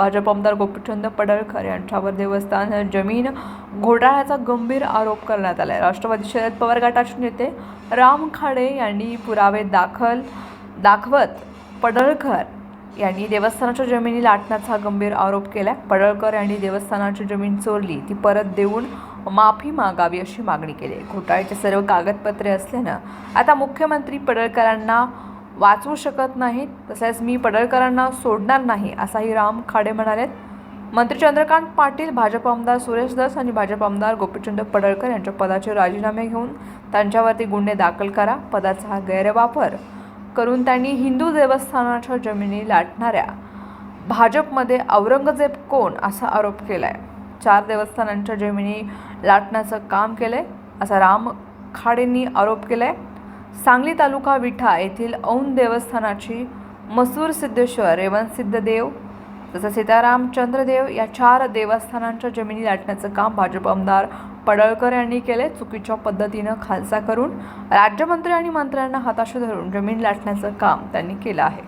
भाजप आमदार गोपीचंद पडळकर यांच्यावर देवस्थान जमीन घोटाळ्याचा गंभीर आरोप करण्यात आला आहे राष्ट्रवादी शरद पवार गटाचे नेते राम खाडे यांनी पुरावे दाखल दाखवत पडळकर यांनी देवस्थानाच्या जमिनी लाटण्याचा गंभीर आरोप केला पडळकर यांनी देवस्थानाची जमीन चोरली ती परत देऊन माफी मागावी अशी मागणी केली आहे. घोटाळ्याचे सर्व कागदपत्रे असल्यानं आता मुख्यमंत्री पडळकरांना वाचवू शकत नाहीत तसेच मी पडळकरांना सोडणार नाही असाही राम खाडे म्हणालेत मंत्री चंद्रकांत पाटील भाजप आमदार सुरेश दस आणि भाजप आमदार गोपीचंद पडळकर यांच्या पदाचे राजीनामे घेऊन त्यांच्यावरती गुन्हे दाखल करा. पदाचा गैरवापर करून त्यांनी हिंदू देवस्थानाच्या जमिनी लाटणाऱ्या भाजपमध्ये औरंगजेब कोण असा आरोप केला आहे चार देवस्थानांच्या जमिनी लाटण्याचं काम केलं आहे असा राम खाडेंनी आरोप केला आहे सांगली तालुका विठा येथील औंध देवस्थानाची मसूर सिद्धेश्वर रेवण सिद्धदेव तसंच सीताराम चंद्रदेव या चार देवस्थानांच्या जमिनी लाटण्याचं काम भाजप आमदार पडळकर यांनी केले चुकीच्या पद्धतीनं खालसा करून राज्यमंत्री आणि मंत्र्यांना हाताशी धरून जमीन लाटण्याचं काम त्यांनी केलं आहे.